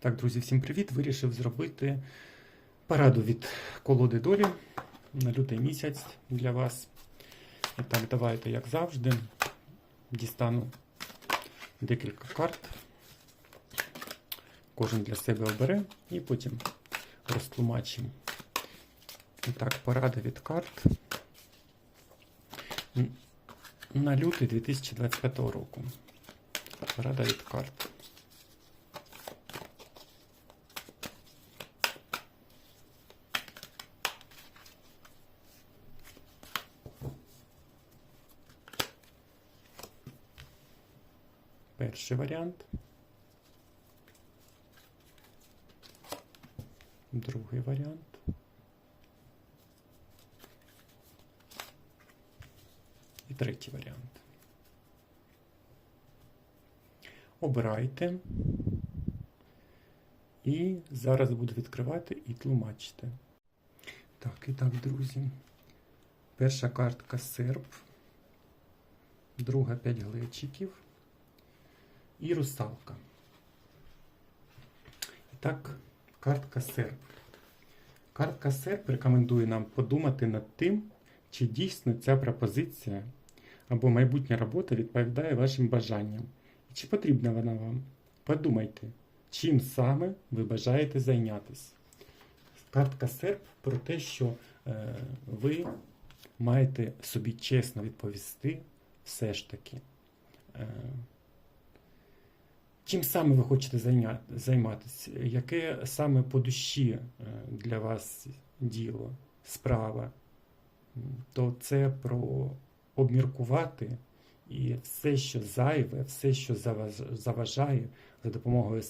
Так, друзі, всім привіт! Вирішив зробити параду від колоди долі на лютий місяць для вас. І так, давайте, як завжди, дістану декілька карт. Кожен для себе обере і потім розтлумачимо. І так, порада від карт на лютий 2025 року. Порада від карт. Перший варіант. Другий варіант. І третій варіант. Обирайте. І зараз буду відкривати і тлумачити. Так, і так, друзі. Перша картка серп. Друга 5 глечиків і русалка. І так, картка серп. Картка серп рекомендує нам подумати над тим, чи дійсно ця пропозиція або майбутня робота відповідає вашим бажанням. І чи потрібна вона вам? Подумайте, чим саме ви бажаєте зайнятися. Картка серп про те, що е, ви маєте собі чесно відповісти все ж таки. Е, Чим саме ви хочете займатися? Яке саме по душі е, для вас діло, справа? То це про обміркувати і все, що зайве, все, що заважає, за допомогою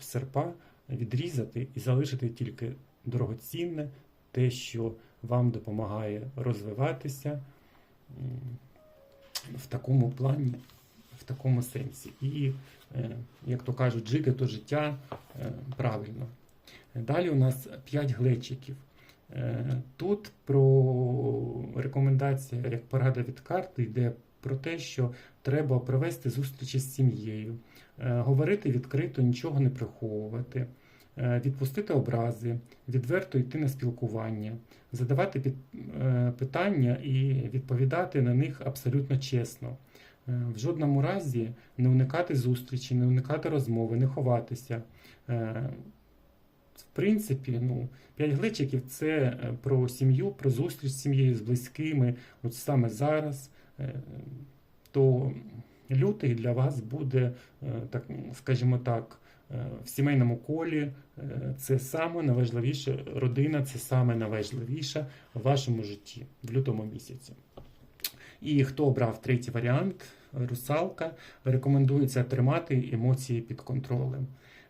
серпа відрізати і залишити тільки дорогоцінне, те, що вам допомагає розвиватися в такому плані, такому сенсі. І Е, як то кажуть, жити то життя е, правильно. Далі у нас 5 глечиків. Е, Тут про рекомендація, як порада від карти, йде про те, що треба провести зустрічі з сім'єю, говорити відкрито, нічого не приховувати, відпустити образи, відверто йти на спілкування, задавати питання і відповідати на них абсолютно чесно. Е, В жодному разі не уникати зустрічі, не уникати розмови, не ховатися. Е, В принципі, ну, п'ять глечиків це е, про сім'ю, про зустріч з сім'єю, з близькими. От саме зараз, то лютий для вас буде, так, скажімо так, в сімейному колі. Це саме найважливіше, родина це саме найважливіше в вашому житті в лютому місяці. І хто обрав третій варіант, русалка, рекомендується тримати емоції під контролем.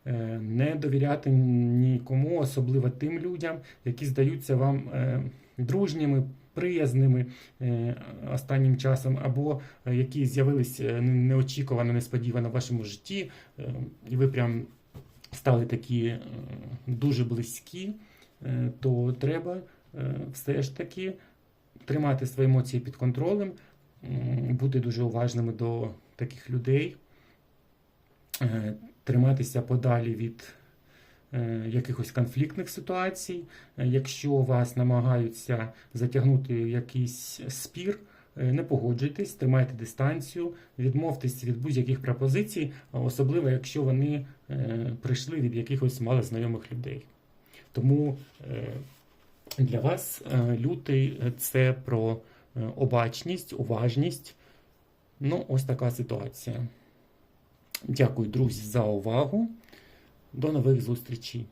Е, Не довіряти нікому, особливо тим людям, які здаються вам е, дружніми, приязними е, останнім часом, або які з'явились е, неочікувано, несподівано в вашому житті, і ви прям стали такі дуже близькі, то треба все ж таки тримати свої емоції під контролем, бути дуже уважними до таких людей, е, триматися подалі від е, якихось конфліктних ситуацій. Е, Якщо вас намагаються затягнути якийсь спір, не погоджуйтесь, тримайте дистанцію, відмовтесь від будь-яких пропозицій, особливо якщо вони прийшли від якихось малознайомих людей. Тому для вас е, лютий е, це про е, обачність, уважність. Ну, ось така ситуація. Дякую, друзі, за увагу. До нових зустрічей.